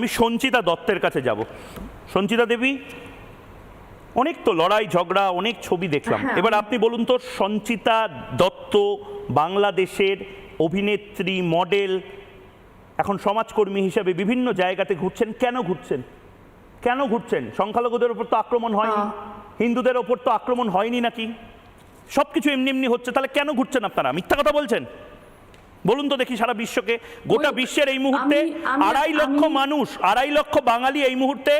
আমি সঞ্চিতা দত্তের কাছে যাব। সঞ্চিতা দেবী অনেক তো লড়াই ঝগড়া অনেক ছবি দেখলাম। হ্যাঁ। এবার আপনি বলুন তো সঞ্চিতা দত্ত বাংলাদেশের অভিনেত্রী মডেল এখন সমাজকর্মী হিসেবে বিভিন্ন জায়গাতে ঘুরছেন কেন ঘুরছেন? কেন ঘুরছেন? সংখ্যালঘুদের ওপর তো আক্রমণ হয়নি। হ্যাঁ। হিন্দুদের ওপর তো আক্রমণ হয়নি নাকি? সব কিছু এমনি এমনি হচ্ছে তাহলে কেন ঘুরছেন আপনারা? মিথ্যা কথা বলছেন? বলুন তো দেখি সারা বিশ্বকে। গোটা বিশ্বের এই মুহূর্তে আড়াই লক্ষ মানুষ আড়াই লক্ষ বাঙালি এই মুহূর্তে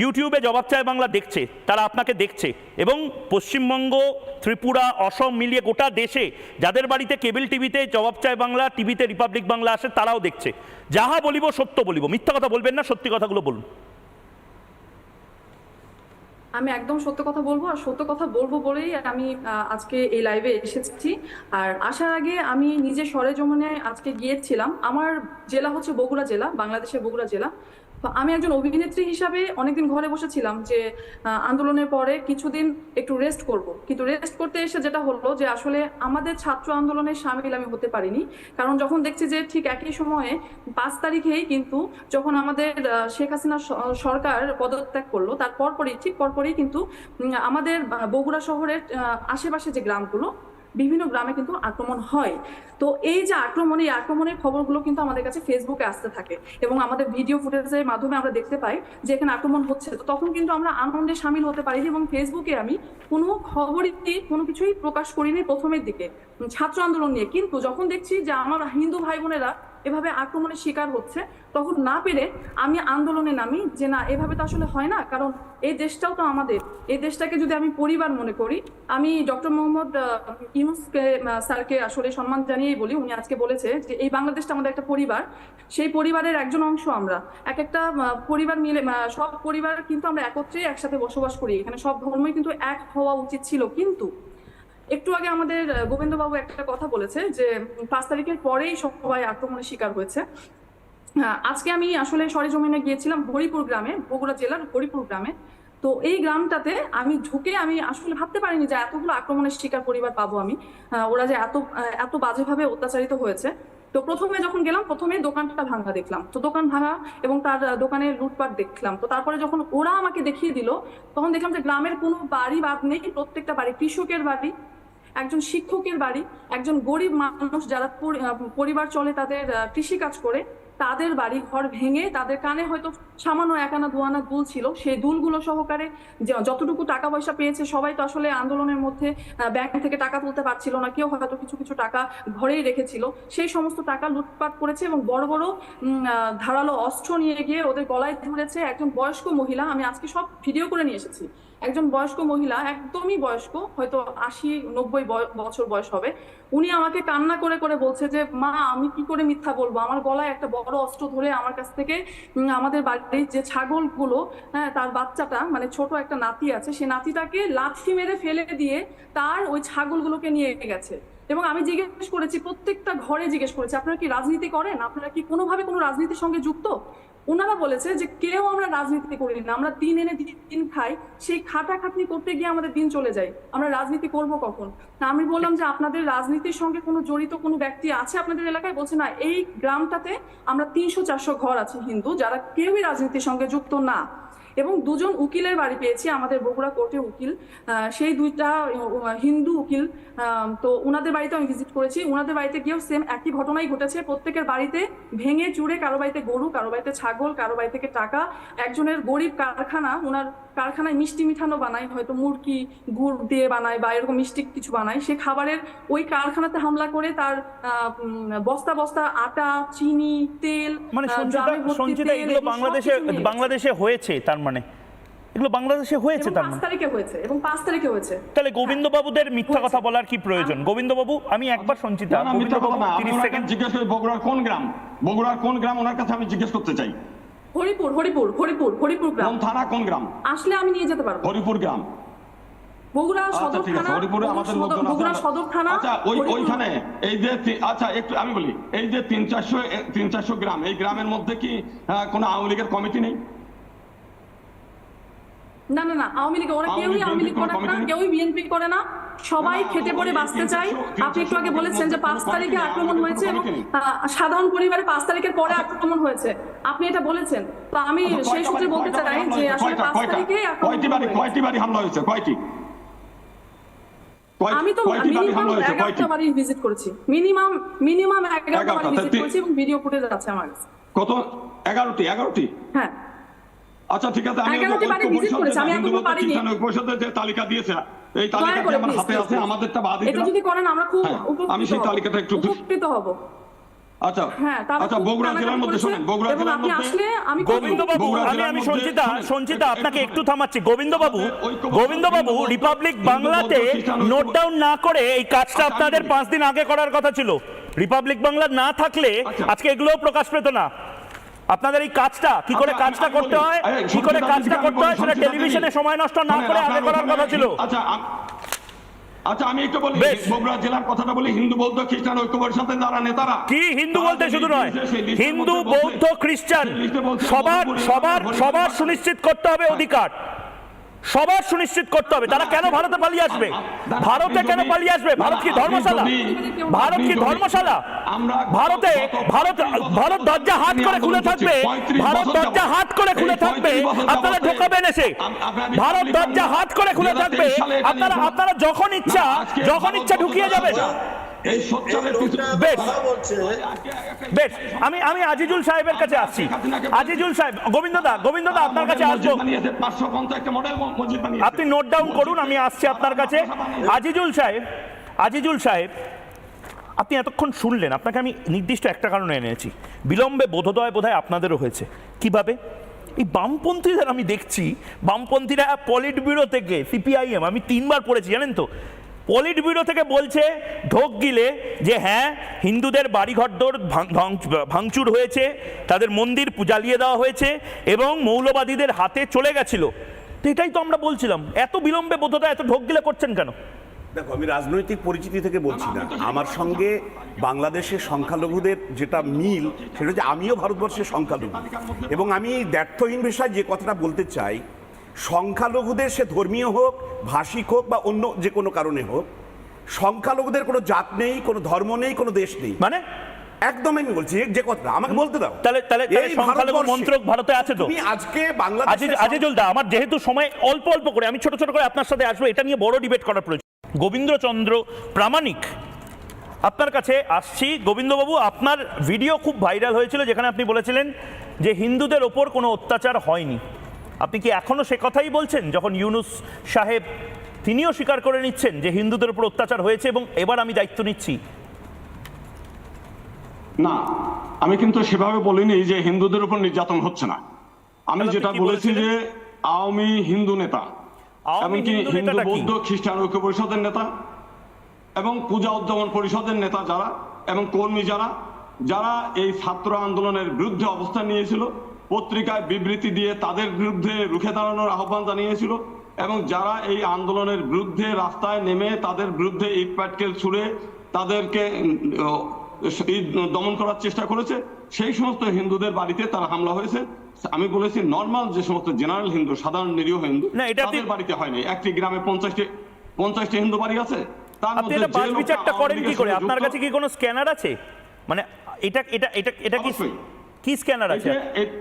ইউটিউবে জবাব চায় বাংলা দেখছে তারা আপনাকে দেখছে। এবং পশ্চিমবঙ্গ ত্রিপুরা অসম মিলিয়ে গোটা দেশে যাদের বাড়িতে কেবল টিভিতে জবাব চায় বাংলা টিভিতে রিপাবলিক বাংলা আসে তারাও দেখছে। যাহা বলিব সত্য বলিব মিথ্যা কথা বলবেন না সত্যি কথাগুলো বলুন। আমি একদম সত্য কথা বলব আর সত্য কথা বলব বলেই আমি আজকে এই লাইভে এসেছি। আর আসার আগে আমি নিজে সরেজমনে আজকে গিয়েছিলাম। আমার জেলা হচ্ছে বগুড়া জেলা, বাংলাদেশের বগুড়া জেলা। আমি একজন অভিনেত্রী হিসাবে অনেকদিন ঘরে বসেছিলাম যে আন্দোলনের পরে কিছুদিন একটু রেস্ট করব। কিন্তু রেস্ট করতে এসে যেটা হলো যে, আসলে আমাদের ছাত্র আন্দোলনের সামিল আমি হতে পারিনি। কারণ যখন দেখছি যে ঠিক একই সময়ে পাঁচ তারিখেই কিন্তু যখন আমাদের শেখ হাসিনা সরকার পদত্যাগ করল, তার পরপরই, ঠিক পরপরই কিন্তু আমাদের বগুড়া শহরের আশেপাশে যে গ্রামগুলো বিভিন্ন গ্রামে কিন্তু আক্রমণ হয়। তো এই যে আক্রমণ, এই আক্রমণের খবরগুলো কিন্তু আমাদের কাছে ফেসবুকে আসতে থাকে এবং আমাদের ভিডিও ফুটেজের মাধ্যমে আমরা দেখতে পাই যে এখানে আক্রমণ হচ্ছে। তো তখন কিন্তু আমরা আনন্দে সামিল হতে পারি এবং ফেসবুকে আমি কোনো খবরই, কোনো কিছুই প্রকাশ করিনি প্রথমের দিকে। ছাত্র আন্দোলন নিয়ে। কিন্তু যখন দেখছি যে আমার হিন্দু ভাই বোনেরা এভাবে আক্রমণের শিকার হচ্ছে, তখন না পেরে আমি আন্দোলনে নামি যে না, এভাবে তো আসলে হয় না, কারণ এই দেশটাও তো আমাদের। এই দেশটাকে যদি আমি পরিবার মনে করি, আমি ডক্টর মোহাম্মদ ইউনুসকে স্যারকে আসলে সম্মান জানিয়েই বলি, উনি আজকে বলেছে যে এই বাংলাদেশটা আমাদের একটা পরিবার, সেই পরিবারের একজন অংশ আমরা। এক একটা পরিবার মিলে সব পরিবার কিন্তু আমরা একত্রে একসাথে বসবাস করি, এখানে সব ধর্মই কিন্তু এক হওয়া উচিত ছিল, কিন্তু একটু আগে আমাদের গোবিন্দবাবু একটা কথা বলেছে যে পাঁচ তারিখের পরেই সবাই আক্রমণের শিকার হয়েছে। হ্যাঁ, আজকে আমি আসলে সরেজমিনে গিয়েছিলাম হরিপুর গ্রামে বগুড়া জেলার হরিপুর গ্রামে। তো এই গ্রামটাতে আমি ঢুকে আমি আসলে ভাবতে পারিনি যে এতগুলো আক্রমণের শিকার পরিবার পাবো আমি। ওরা যে এত এত বাজেভাবে অত্যাচারিত হয়েছে। তো প্রথমে যখন গেলাম, প্রথমে দোকানটা ভাঙা দেখলাম। তো দোকান ভাঙা এবং তার দোকানে লুটপাট দেখলাম। তো তারপরে যখন ওরা আমাকে দেখিয়ে দিল, তখন দেখলাম যে গ্রামের কোনো বাড়ি বাদ নেই, প্রত্যেকটা বাড়ি কৃষকের বাড়ি, একজন শিক্ষকের বাড়ি, একজন গরিব মানুষ যারা পরিবার চলে তাদের কৃষি কাজ করে তাদের বাড়ি ঘর ভেঙে তাদের কানে হয়তো সামান্য একানা দুয়ানা দুল ছিল। সেই দুলগুলো সহকারে যতটুকু টাকা পয়সা পেয়েছে, সবাই তো আসলে আন্দোলনের মধ্যে ব্যাংক থেকে টাকা তুলতে পারছিল না। কেউ হয়তো কিছু কিছু টাকা ঘরেই রেখেছিল। সেই সমস্ত টাকা লুটপাট করেছে এবং বড় বড় ধারালো অস্ত্র নিয়ে গিয়ে ওদের গলায় ধরেছে একজন বয়স্ক মহিলা। আমি আজকে সব ভিডিও করে নিয়ে এসেছি। একজন বয়স্ক মহিলা, একদমই বয়স্ক, হয়তো আশি, নব্বই বছর বয়স হবে, উনি আমাকে কান্না করে করে বলছে যে, মা, আমি কি করে মিথ্যা বলব? আমার গলায় একটা বড় অস্ত্র ধরে আমার কাছ থেকে আমাদের বাড়ির যে ছাগলগুলো হ্যাঁ তার বাচ্চাটা মানে ছোট একটা নাতি আছে, সে নাতিটাকে লাথি মেরে ফেলে দিয়ে তার ওই ছাগলগুলোকে নিয়ে গেছে। এবং আমি জিজ্ঞেস করেছি, প্রত্যেকটা ঘরে জিজ্ঞেস করেছি, আপনারা কি রাজনীতি করেন? আপনারা কি কোনোভাবে কোনো রাজনীতির সঙ্গে যুক্ত? ওনারা বলেছে যে কেউ আমরা রাজনীতি করি না, আমরা দিন এনে দিন খাই, সেই খাটাখাটনি করতে গিয়ে আমাদের দিন চলে যায়। আমরা রাজনীতি করব কখন? তা আমি বললাম যে আপনাদের রাজনীতির সঙ্গে কোনো জড়িত কোনো ব্যক্তি আছে আপনাদের এলাকায়? বলছে, না, এই গ্রামটাতে আমরা তিনশো চারশো ঘর আছে হিন্দু, যারা কেউই রাজনীতির সঙ্গে যুক্ত না। এবং দুজন উকিলের বাড়ি পেয়েছি আমাদের বগুড়া কোর্টে উকিল। সেই দুইটা হিন্দু উকিল তো ওনাদের বাড়িতে আমি ভিজিট করেছি। ওনাদের বাড়িতে গিয়েও সেম একই ঘটনাই ঘটেছে। প্রত্যেকের বাড়িতে ভেঙে চুড়ে কারও বাড়িতে গরু কারও বাড়িতে ছাগল কারও বাড়ি থেকে টাকা একজনের গরিব কারখানা ওনার কারখানায় মিষ্টি মিঠানো বানায় হয়তো মুরগি গুড় দিয়ে বানায় বা এরকম মিষ্টি কিছু বানায়। সে খাবারের ওই কারখানাতে হামলা করে তার বস্তা বস্তা আটা চিনি তেল মানে সঞ্চিতা সঞ্চিতা এগুলো এগুলো বাংলাদেশে। বাংলাদেশে হয়েছে তার মানে এগুলো বাংলাদেশে হয়েছে তার মানে। তারিখে হয়েছে এবং পাঁচ তারিখে হয়েছে। তাহলে গোবিন্দবাবুদের মিথ্যা কথা বলার কি প্রয়োজন? গোবিন্দবাবু আমি একবার সঞ্চিতা গোবিন্দবাবু না আপনি তিরিশ ওনাকে সেকেন্ড জিজ্ঞেস করি বগুড়ার কোন গ্রাম? বগুড়ার কোন গ্রাম? ওনার কাছে আমি জিজ্ঞেস করতে চাই। হরিপুর হরিপুর হরিপুর হরিপুর গ্রাম। কোন থানা কোন গ্রাম? আসলে আমি নিয়ে যেতে পারব। হরিপুর গ্রাম। বগুড়া আচ্ছা সদর ঠিক আছে। থানা হরিপুরে আমাদের লোকজন বগুড়া সদর থানা আচ্ছা ওই ওইখানে এই যে আচ্ছা একটু আমি বলি এই যে তিন চারশো তিন চারশো গ্রাম এই গ্রামের মধ্যে কি কোনো আওয়ামী লীগের কমিটি নেই? না না না আওয়ামী লীগ ওরা কেউই আওয়ামী লীগ করে না কেউই বিএনপি করে না। সবাই পড়ে বাঁচতে চাই আপনি একটু আগে বলেছেন যে পাঁচ তারিখে আক্রমণ হয়েছে। এবং সাধারণ পরিবারে পাঁচ তারিখের পরে আক্রমণ হয়েছে। আপনি এটা বলেছেন। তো আমি আচ্ছা, সেই সূত্রে বলতে চাই যে আসলে পাঁচ তারিখে কয়টি বাড়ি কয়টি বাড়ি হামলা হয়েছে? কয়টি? আমি তো মিনিমাম এগারোটা বাড়ি ভিজিট করেছি। মিনিমাম মিনিমাম এগারোটা এগারোটা, বাড়ি ভিজিট করেছি এবং ভিডিও ফুটেজ আছে আমার কাছে। কত? এগারোটি এগারোটি? হ্যাঁ। আচ্ছা ঠিক আছে আমি পরিষদের আমি হিন্দু এখনও বৌদ্ধ পারিনি। খ্রিস্টান পরিষদের যে তালিকা দিয়েছে এই তালিকাটি আমার হাতে আছে। আমাদেরটা বাদই এটা যদি করেন আমরা খুব হ্যাঁ, উপকৃত আমি সেই তালিকাটা একটু উপকৃত হব। আচ্ছা হ্যাঁ আচ্ছা বগুড়া জেলার মধ্যে শোনেন বগুড়া জেলার আপনি মধ্যে আসলে আমি গোবিন্দবাবু আমি সঞ্চিতা সঞ্চিতা আপনাকে একটু থামাচ্ছি। গোবিন্দবাবু গোবিন্দবাবু রিপাবলিক বাংলাতে নোট ডাউন না করে এই কাজটা আচ্ছা, আপনাদের পাঁচ দিন আগে করার কথা ছিল। রিপাবলিক বাংলা না থাকলে আচ্ছা। আজকে এগুলোও প্রকাশ পেত না। আপনাদের এই কাজটা কি করে আচ্ছা, আমি- কাজটা করতে হয় কি করে কাজটা করতে হয় সেটা টেলিভিশনে সময় নষ্ট না করে আগে করার কথা ছিল। আচ্ছা আচ্ছা আমি একটু বলি। বগুড়া জেলার কথাটা বলি হিন্দু বৌদ্ধ খ্রিস্টান ঐক্য পরিষদের যারা নেতারা কি হিন্দু বলতে শুধু নয় হিন্দু বৌদ্ধ খ্রিস্টান সবার সবার সবার সুনিশ্চিত করতে হবে অধিকার। সবার সুনিশ্চিত করতে হবে। তারা কেন ভারতে পালিয়ে আসবে? ভারতে কেন পালিয়ে আসবে? ভারত কি ধর্মশালা? ভারত কি ধর্মশালা? ভারতে ভারত ভারত দরজা হাত করে খুলে থাকবে। ভারত দরজা হাত করে খুলে থাকবে। 35 বছর আপনারা ঢোকাবেন এসে। ভারত দরজা হাত করে খুলে থাকবে। আপনারা আপনারা যখন ইচ্ছা যখন ইচ্ছা ঢুকিয়ে যাবেন। এই বেশ। আমি আমি আজিজুল সাহেবের কাছে আসছি। আজিজুল সাহেব গোবিন্দদা গোবিন্দদা আপনার কাছে আসব। মসজিদ বানিয়েছে 550 টা মডেল মসজিদ বানিয়েছে। আপনি নোট ডাউন করুন আমি আসছি আপনার কাছে। আজিজুল সাহেব আজিজুল সাহেব আপনি এতক্ষণ শুনলেন আপনাকে আমি নির্দিষ্ট একটা কারণে এনেছি। বিলম্বে বোধোদয় বোধহয় আপনাদেরও হয়েছে। কীভাবে? এই বামপন্থীদের আমি দেখছি বামপন্থীরা পলিট ব্যুরো থেকে সিপিআইএম আমি তিনবার পড়েছি জানেন তো? পলিট ব্যুরো থেকে বলছে, ঢোক গিলে, যে হ্যাঁ হিন্দুদের বাড়িঘরদোর ভাঙ- ভাঙ- ভাঙচুর হয়েছে, তাদের মন্দির জ্বালিয়ে দেওয়া হয়েছে এবং মৌলবাদীদের হাতে চলে গেছিল। তো এটাই তো আমরা বলছিলাম। এত বিলম্বে বোধতা এত ঢোক গিলে করছেন কেন? দেখো, আমি রাজনৈতিক পরিচিতি থেকে বলছি না। আমার সঙ্গে বাংলাদেশের সংখ্যালঘুদের যেটা মিল, সেটা হচ্ছে আমিও ভারতবর্ষের সংখ্যালঘু। এবং আমি দ্ব্যর্থহীন বিষয় যে কথাটা বলতে চাই সংখ্যালঘুদের সে ধর্মীয় হোক ভাষিক হোক বা অন্য যে কোনো কারণে হোক সংখ্যালঘুদের কোনো জাত নেই কোনো ধর্ম নেই কোনো দেশ নেই। মানে? একদম আমি বলছি যে কথা আমাকে বলতে দাও। তাহলে তাহলে সংখ্যালঘু মন্ত্রক ভারতে আছে তো? আজকে বাংলাদেশ আজিজ আজিজুল দা আমার যেহেতু সময় অল্প অল্প করে আমি ছোট ছোট করে আপনার সাথে আসব এটা নিয়ে বড় ডিবেট করার প্রয়োজন। গোবিন্দ্রচন্দ্র প্রামাণিক আপনার কাছে আসছি। গোবিন্দবাবু আপনার ভিডিও খুব ভাইরাল হয়েছিল যেখানে আপনি বলেছিলেন যে হিন্দুদের ওপর কোনো অত্যাচার হয়নি। আপনি কি এখনও সে কথাই বলছেন? যখন ইউনুস সাহেব তিনিও স্বীকার করে নিচ্ছেন যে হিন্দুদের উপর অত্যাচার হয়েছে এবং এবার আমি দায়িত্ব নিচ্ছি। না আমি কিন্তু সেভাবে বলিনি যে হিন্দুদের উপর নির্যাতন হচ্ছে না। আমি যেটা বলেছি যে আওয়ামী হিন্দু নেতা এমনকি হিন্দু? বৌদ্ধ খ্রিস্টান ঐক্য পরিষদের নেতা এবং পূজা উদ্যাপন পরিষদের নেতা যারা এবং কর্মী যারা যারা এই ছাত্র আন্দোলনের বিরুদ্ধে অবস্থান নিয়েছিল পত্রিকায় বিবৃতি দিয়ে তাদের বিরুদ্ধে রুখে দাঁড়ানোর আহ্বান জানিয়েছিল এবং যারা এই আন্দোলনের বিরুদ্ধে রাস্তায় নেমে তাদের বিরুদ্ধে ইট পাটকেল ছুড়ে তাদেরকে দমন করার চেষ্টা করেছে সেই সমস্ত হিন্দুদের বাড়িতে তার হামলা হয়েছে। আমি বলেছি নর্মাল যে সমস্ত জেনারেল হিন্দু সাধারণ নিরীহ হিন্দু না, এটা তাদের বাড়িতে হয়নি। একটি গ্রামে পঞ্চাশটি পঞ্চাশটি হিন্দু বাড়ি আছে। তার মধ্যে এটা যে বাস লোকটা বিচারটা করেন কি করে? আপনার কাছে কি কোনো স্ক্যানার আছে? মানে এটা এটা এটা এটা কি। কি স্ক্যানার আছে?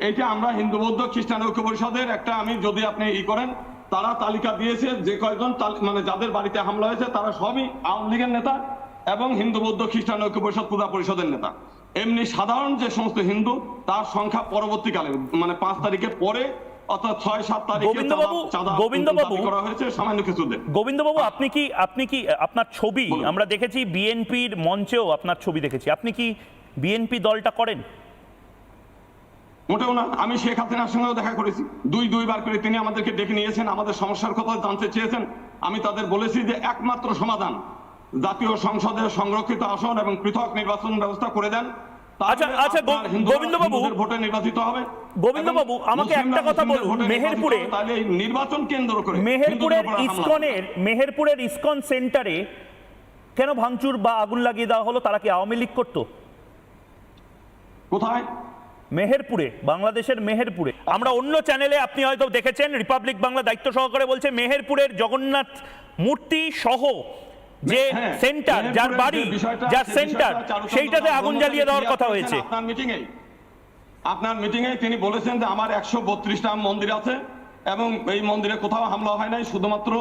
এইটা আমরা হিন্দু বৌদ্ধ খ্রিস্টান ঐক্য পরিষদের একটা আমি যদি আপনি ই করেন তারা তালিকা দিয়েছে যে কয়জন তাল- মানে যাদের বাড়িতে হামলা হয়েছে তারা সবই আওয়ামী লীগের নেতা এবং হিন্দু বৌদ্ধ খ্রিস্টান ঐক্য পরিষদ পূজা পরিষদের নেতা। এমনি সাধারণ যে সমস্ত হিন্দু তার সংখ্যা পরবর্তীকালে মানে পাঁচ তারিখের পরে অর্থাৎ ছয় সাত তারিখে গোবিন্দবাবু- করা হয়েছে সামান্য কিছুদের গোবিন্দবাবু আপনি কি আপনি কি আপনার ছবি আমরা দেখেছি বিএনপির মঞ্চেও আপনার ছবি দেখেছি। আপনি কি বিএনপি দলটা করেন? মোটেও না আমি শেখ হাসিনার সঙ্গেও দেখা করেছি। দুই দুইবার করে তিনি আমাদেরকে ডেকে নিয়েছেন আমাদের সমস্যার কথা জানতে চেয়েছেন। আমি তাদের বলেছি যে একমাত্র সমাধান জাতীয় সংসদের সংরক্ষিত আসন এবং পৃথক নির্বাচন ব্যবস্থা করে দেন। আচ্ছা, আচ্ছা, গো- আপনার হিন্দুরা গোবিন্দবাবু, ভোটে নির্বাচিত হবে। গোবিন্দবাবু, আমাকে একটা কথা বলুন, মেহেরপুরে- হবে, তাহলে এই নির্বাচন কেন্দ্র করে মেহেরপুরের হিন্দুদের উপর হামলা। হবে। ইসকনের মেহেরপুরের ইসকন সেন্টারে কেন ভাঙচুর বা আগুন লাগিয়ে দেওয়া হলো তারা কি আওয়ামী লীগ করতো? কোথায়? মেহেরপুরে বাংলাদেশের মেহেরপুরে। আমরা অন্য চ্যানেলে আপনি হয়তো দেখেছেন রিপাবলিক বাংলা দায়িত্ব সহকারে বলছে মেহেরপুরের জগন্নাথ মূর্তি সহ যে হ্যাঁ, সেন্টার যার বাড়ি যার সেন্টার সেইটাতে আগুন জ্বালিয়ে দেওয়ার কথা হয়েছে। আপনার মিটিং এ আপনার মিটিং এ তিনি বলেছেন যে আমার একশো বত্রিশটা মন্দির আছে এবং এই মন্দিরে কোথাও হামলা হয় নাই শুধুমাত্র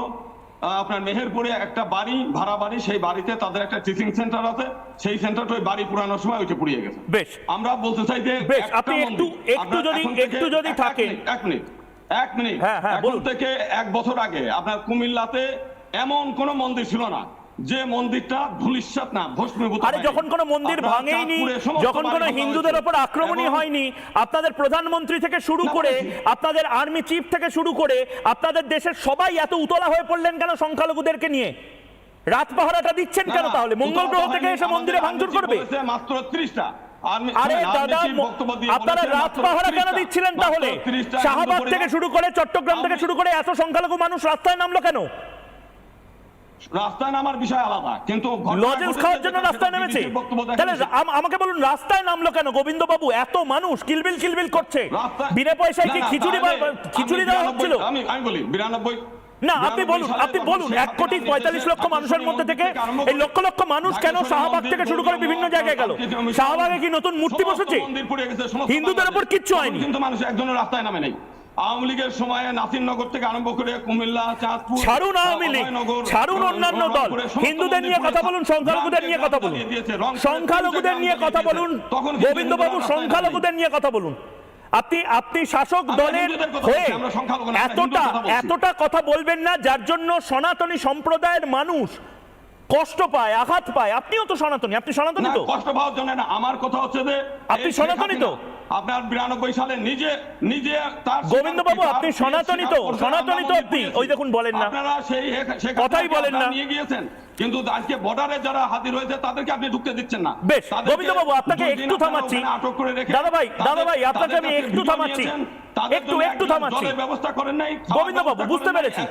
আপনার মেহেরপুরে একটা বাড়ি ভাড়া বাড়ি সেই বাড়িতে তাদের একটা টিচিং সেন্টার আছে। সেই সেন্টারটা ওই বাড়ি পুরানোর সময় ওইটা পুড়িয়ে গেছে। বেশ। আমরা বলতে চাই যে বেশ, আপনি একটু- একটু যদি- একটু যদি থাকেন। মিনিট, এক মিনিট এক মিনিট। হ্যাঁ, হ্যাঁ, এখন। থেকে এক বছর আগে আপনার কুমিল্লাতে এমন কোন মন্দির ছিল না যে মন্দিরটা ধুলিস্বাত না ভস্মীভূত আরে যখন কোনো মন্দির ভাঙেইনি যখন কোনো হিন্দুদের। ওপর আক্রমণই হয়নি আপনাদের প্রধানমন্ত্রী থেকে শুরু করে আপনাদের আর্মি চিফ থেকে শুরু করে আপনাদের দেশের সবাই এত উতলা হয়ে পড়লেন কেন সংখ্যালঘুদেরকে নিয়ে? রাত পাহারাটা দিচ্ছেন কেন তাহলে? মঙ্গল গ্রহ থেকে এসে মন্দিরে ভাঙচুর করবে? মাত্র 30টা আর্মি আরে দাদা আপনারা রাত পাহারা কেন দিচ্ছিলেন তাহলে? শাহবাগ থেকে শুরু করে চট্টগ্রাম থেকে শুরু করে এত সংখ্যালঘু মানুষ রাস্তায় নামলো কেন? রাস্তায় নামার বিষয় আলাদা কিন্তু লজেন্স খাওয়ার জন্য রাস্তায় নেমেছে। তাহলে আমাকে বলুন রাস্তায় নামলো কেন? গোবিন্দ বাবু এত মানুষ কিলবিল কিলবিল করছে। বিনা পয়সায় কি খিচুড়ি খিচুড়ি দেওয়া হচ্ছিল? আমি আমি বলি বিরানব্বই না আপনি বলুন আপনি বলুন এক কোটি পঁয়তাল্লিশ লক্ষ মানুষের মধ্যে থেকে এই লক্ষ লক্ষ মানুষ কেন শাহবাগ থেকে শুরু করে বিভিন্ন জায়গায় গেল? শাহবাগে কি নতুন মূর্তি বসেছে? হিন্দুদের ওপর কিচ্ছু হয়নি। কিন্তু মানুষ একজনের রাস্তায় নামে নেই। আওয়ামী লীগের সময়ে নাসিরনগর থেকে আরম্ভ করে কুমিল্লা চাঁদপুর ছাড়ুন আওয়ামী লীগ ছাড়ুন অন্যান্য দল। হিন্দুদের নিয়ে কথা বলুন সংখ্যালঘুদের নিয়ে কথা বলুন। সংখ্যালঘুদের নিয়ে কথা বলুন তখন কিন্তু গোবিন্দ বাবু হিন্দুরা রাস্তায় সংখ্যালঘুদের নিয়ে কথা বলুন। আপনি আপনি শাসক দলের হয়ে এতটা। এতটা কথা বলবেন না যার জন্য সনাতনী সম্প্রদায়ের মানুষ কষ্ট পায় আঘাত পায়। আপনিও তো সনাতনী আপনি সনাতনী তো? কষ্ট পাওয়ার জন্য না আমার কথা হচ্ছে যে আপনি সনাতনী তো? আপনার বিরানব্বই সালে নিজে নিজে তার গোবিন্দ বাবু, আপনি সনাতনী তো? সনাতনী তো আপনি? ওই দেখুন বলেন না। আপনারা সেই কথাই বলেন না। নিয়ে গিয়েছেন কিন্তু আজকে বর্ডারে যারা হাজির হয়েছে তাদেরকে আপনি ঢুকতে দিচ্ছেন না বেশ তাদেরকে আপনাকে একটু থামাচ্ছি আটক করে রেখে দাদা ভাই দাদা ভাই আপনাকে আমি একটু থামাচ্ছি একটু একটু ব্যবস্থা করেন নাই খাওয়ার গোবিন্দ বাবু ব্যবস্থা বুঝতে পেরেছি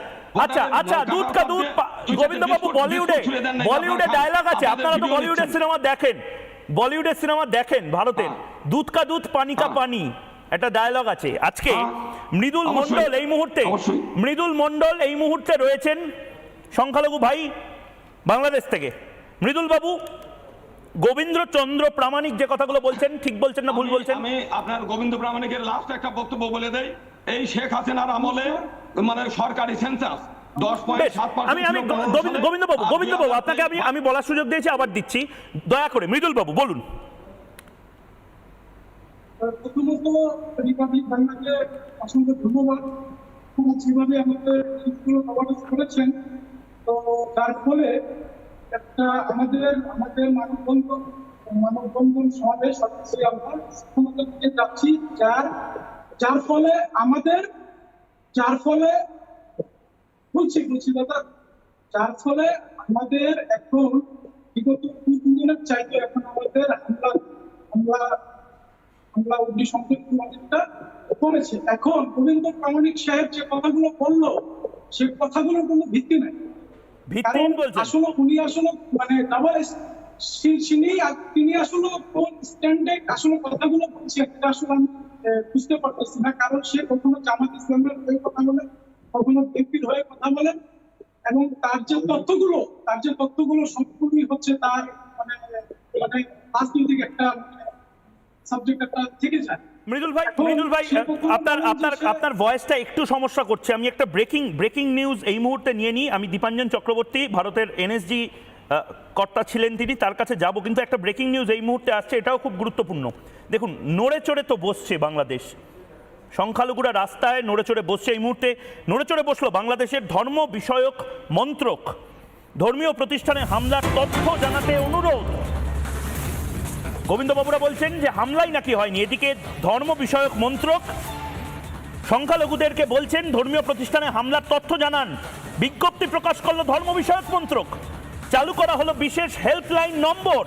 আচ্ছা আচ্ছা দুধ কা দুধ দিয়ে পা- দুই চারটে গোবিন্দ বাবু বিস্কুট- বলিউডে বলিউডে ডায়লগ আছে আপনারা তো বলিউডের সিনেমা দেখেন বলিউডের সিনেমা দেখেন ভারতের হ্যাঁ। দুধ কা দুধ পানি কা হ্যাঁ। পানি। একটা ডায়লগ আছে। আজকে হ্যাঁ। মৃদুল মন্ডল এই মুহূর্তে মৃদুল মন্ডল এই মুহূর্তে রয়েছেন সংখ্যালঘু ভাই বাংলাদেশ থেকে। মৃদুল বাবু গোবিন্দ্রচন্দ্র প্রামাণিক যে কথাগুলো বলছেন ঠিক বলছেন না ভুল বলছেন? আমি আপনার গোবিন্দ প্রামাণিকের লাস্ট একটা বক্তব্য বলে দেই। এই শেখ হাসিনার আমলে মানে সরকারি সেন্সাস আমি আমি গোবিন্দ গোবিন্দ বাবু গোবিন্দ বাবু আপনাকে আমি আমি বলার সুযোগ দিয়েছি আবার দিচ্ছি। দয়া করে মৃদুল বাবু বলুন। প্রথমত রিপাবলিক বাংলাকে অসংখ্য ধন্যবাদ। খুব যেভাবে আমাদের জিনিসগুলো কভারেজ করেছেন। তো তার ফলে একটা আমাদের আমাদের মানববন্ধন মানববন্ধন সমাবেশ হচ্ছে আমরা ক্ষমতার দিকে যাচ্ছি। যার যার ফলে আমাদের, যার ফলে বলছি বলছি দাদা যার ফলে আমাদের এখন বিগত দুই তিন দিনের চাইতে এখন আমাদের হামলা হামলা হামলা অগ্নিসংযোগ অনেকটা কমেছে এখন গোবিন্দ প্রামাণিক সাহেব যে কথাগুলো বলল সে কথাগুলোর কোনো ভিত্তি নাই। আসলে উনি আসলে মানে ডাবল তিনি তিনি আসলে কোন স্ট্যান্ডে আসলে কথাগুলো বলছে এটা আসলে আমি বুঝতে পারতেছি না। কারণ সে কখনো জামাত ইসলামের হয়ে কথা বলেন কখনো বিএনপির হয়ে কথা বলেন এবং তার যে তথ্যগুলো তার যে তথ্যগুলো সম্পূর্ণই হচ্ছে তার মানে মানে রাজনৈতিক একটা সাবজেক্ট একটা থেকে যায়। মৃদুল ভাই মৃদুল ভাই আপনার আপনার আপনার ভয়েসটা একটু সমস্যা করছে। আমি একটা ব্রেকিং ব্রেকিং নিউজ এই মুহূর্তে নিয়ে নিই। আমি দীপাঞ্জন চক্রবর্তী ভারতের এনএসজি কর্তা ছিলেন তিনি। তার কাছে যাব কিন্তু একটা ব্রেকিং নিউজ এই মুহূর্তে আসছে এটাও খুব গুরুত্বপূর্ণ। দেখুন নড়ে চড়ে তো বসছে বাংলাদেশ। সংখ্যালঘুরা রাস্তায় নড়ে চড়ে বসছে এই মুহূর্তে। নড়ে চড়ে বসল বাংলাদেশের ধর্ম বিষয়ক মন্ত্রক। ধর্মীয় প্রতিষ্ঠানে হামলার তথ্য জানাতে অনুরোধ। গোবিন্দবাবুরা বলছেন যে হামলাই নাকি হয়নি। এদিকে ধর্ম বিষয়ক মন্ত্রক সংখ্যালঘুদেরকে বলছেন ধর্মীয় প্রতিষ্ঠানে হামলার তথ্য জানান। বিজ্ঞপ্তি প্রকাশ করল ধর্ম বিষয়ক মন্ত্রক। চালু করা হলো বিশেষ হেল্পলাইন নম্বর।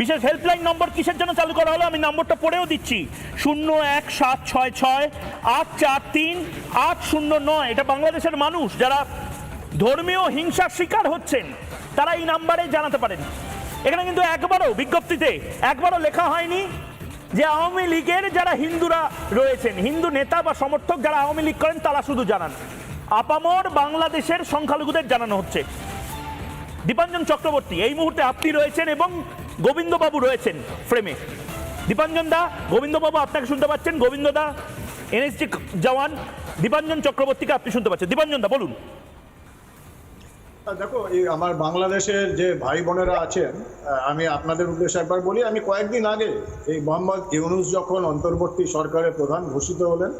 বিশেষ হেল্পলাইন নম্বর কিসের জন্য চালু করা হলো? আমি নম্বরটা পড়েও দিচ্ছি। শূন্য এক সাত ছয় ছয় আট চার তিন আট শূন্য নয়। এটা বাংলাদেশের মানুষ, যারা ধর্মীয় হিংসার শিকার হচ্ছেন, তারা এই নাম্বারে জানাতে পারেন। এখানে কিন্তু একবারও বিজ্ঞপ্তিতে একবারও লেখা হয়নি যে আওয়ামী লীগের যারা হিন্দুরা রয়েছেন, হিন্দু নেতা বা সমর্থক যারা আওয়ামী লীগ করেন, তারা শুধু জানান। আপামর বাংলাদেশের সংখ্যালঘুদের জানানো হচ্ছে। দীপাঞ্জন চক্রবর্তী, এই মুহূর্তে আপনি রয়েছেন এবং গোবিন্দবাবু রয়েছেন ফ্রেমে দীপাঞ্জন দা, গোবিন্দবাবু আপনাকে শুনতে পাচ্ছেন? গোবিন্দ দা এনএসজি জওয়ান, দীপাঞ্জন চক্রবর্তীকে আপনি শুনতে পাচ্ছেন। দীপাঞ্জন দা, বলুন। দেখো, এই আমার বাংলাদেশের যে ভাই বোনেরা আছেন আমি আপনাদের উদ্দেশ্যে একবার বলি, আমি কয়েকদিন আগে এই মোহাম্মদ ইউনুস যখন অন্তর্বর্তী সরকারের প্রধান ঘোষিত হলেন